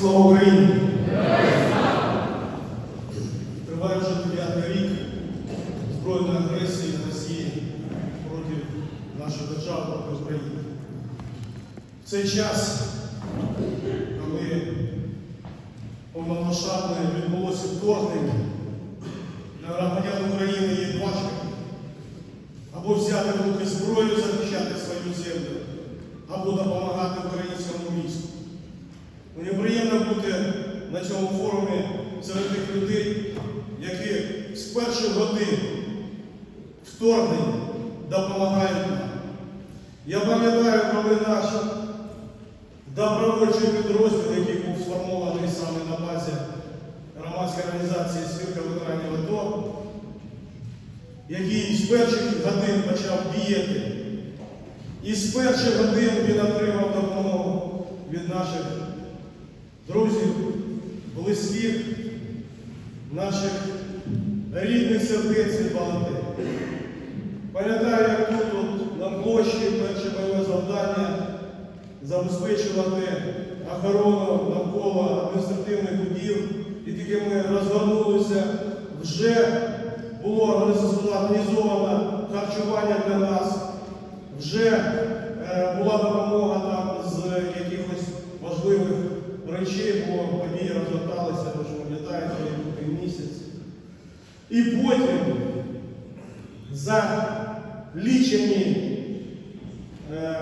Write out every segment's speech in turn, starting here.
Слава Україні! Триває вже дев'ятий рік збройної агресії Росії проти нашої держави, проти України. В цей час, коли повномасштабне відбулося вторгнення, для громадян України є шляхи. Або взяти в руки зброю, захищати свою землю, або допомагати українському місту. Мені приємно бути на цьому форумі серед тих людей, які з перших годин вторгнення допомагають нам. Я пам'ятаю, коли наш добровольчий підрозділ, який був сформований саме на базі громадської організації Спілка ветеранів АТО, який з перших годин почав діяти, і з перших годин він отримав допомогу від наших друзів, близьких, наших рідних сердець і. Пам'ятаю, як тут, тут на площі перше бойове завдання забезпечувати охорону навколо адміністративних будів. І тільки ми розгорнулися, вже було організовано харчування для нас, вже е, була допомога І потім за лічені е,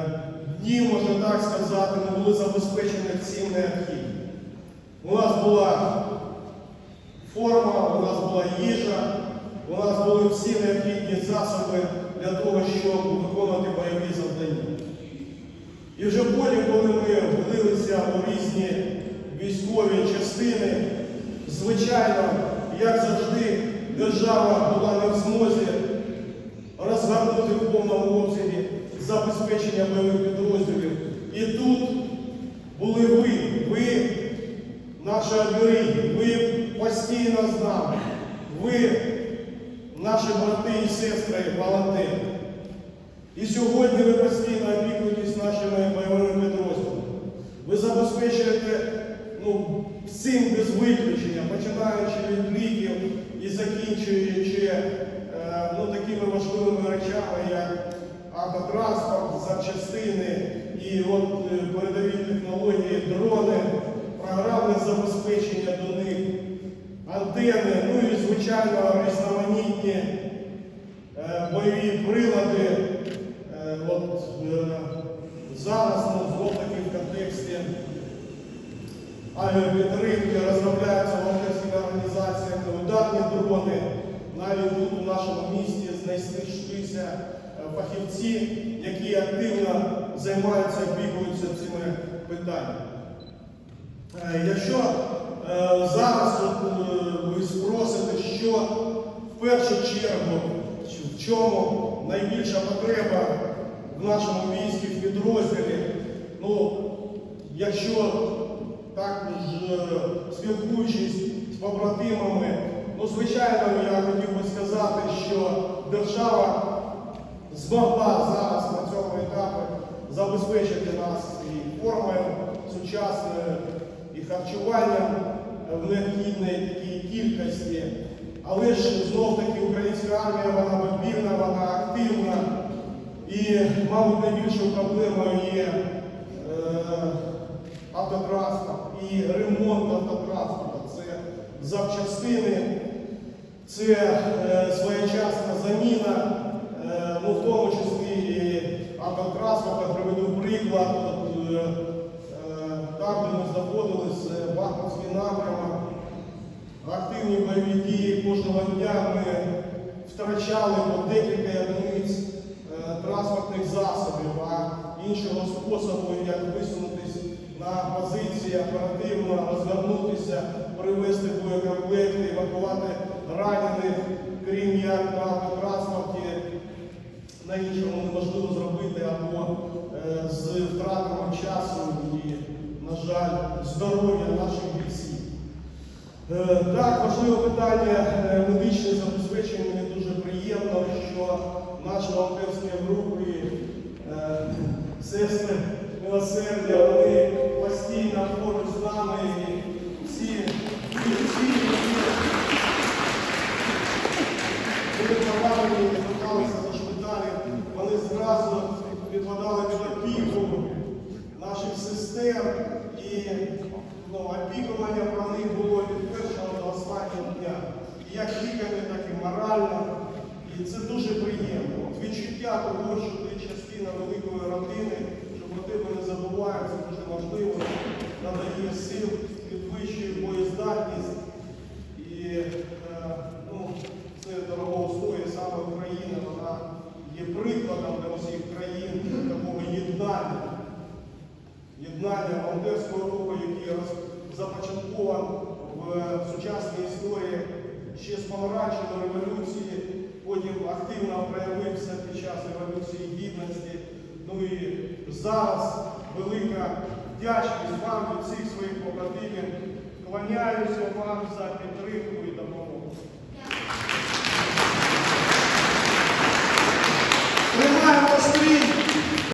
дні, можна так сказати, ми були забезпечені всім необхідним. У нас була форма, у нас була їжа, у нас були всі необхідні засоби для того, щоб виконувати бойові завдання. І вже потім, коли ми влилися у різні військові частини, звичайно, як завжди, держава була не в змозі розгорнути в повному обсязі забезпечення бойових підрозділів. І тут були ви, ви, наші оберіги, ви постійно з нами, ви, наші брати і сестри, волонтери. І сьогодні ви постійно опікуєтесь нашими бойовими підрозділами. Ви забезпечуєте ну, всім без виключення, починаючи від ліків і закінчуючи е, ну, такими важливими речами, як автотранспорт, запчастини і от е, передові технології, дрони, програмне забезпечення до них, антени, ну і, звичайно, різноманітні е, бойові прилади. Е, От е, зараз ну, знов таки в контексті авіапідтримки розробляються волонтерськими організаціями ударні дрони. Навіть тут у нашому місті знайшлися е, фахівці, які активно займаються, опікуються цими питаннями. Е, Якщо е, зараз ви спросите, що в першу чергу, в чому найбільша потреба в нашому війські, в підрозділі, ну, якщо також е, спілкуючись з побратимами, ну, звичайно, я хотів би сказати, що держава змогла зараз на цьому етапі забезпечити нас і формою сучасною, і харчуванням в необхідній кількості. Але ж знов таки українська армія, вона вибірна, вона активна. І, мабуть, найбільшою проблемою є е, автотранспорт і ремонт автотранспорту. Це запчастини, це е, своєчасна заміна, е, ну, в тому числі і автотранспорта. Приведу приклад. От, е, е, там, де ми знаходилися, Бахмутський напрямок, активні бойові дії кожного дня ми втрачали по декілька одиниць е, транспортних засобів, а іншого способу, як висунутися на позиції, оперативно розвернутися, привезти боєкомплекти, евакувати ранених, крім як на автотранспорті, на іншому неможливо зробити або е, з втратами часу і, на жаль, здоров'я наших бійців. Е, Так, важливе питання е, систем і ну, опікування про них було від першого до останнього дня. І як лікарі, так і морально. І це дуже приємно. От відчуття того, що ти частина великої родини, що про тебе не забувають, це дуже важливо, надає сил, підвищує боєздатність. І е, ну, це дорого стоїть саме Україна, вона є прикладом для усіх країн такого єднання. Єднання волонтерського руху, який започаткований в сучасній історії ще з помаранчевої революції, потім активно проявився під час Революції Гідності. Ну і зараз велика вдячність вам від всіх своїх побратимів. Кланяюся вам за підтримку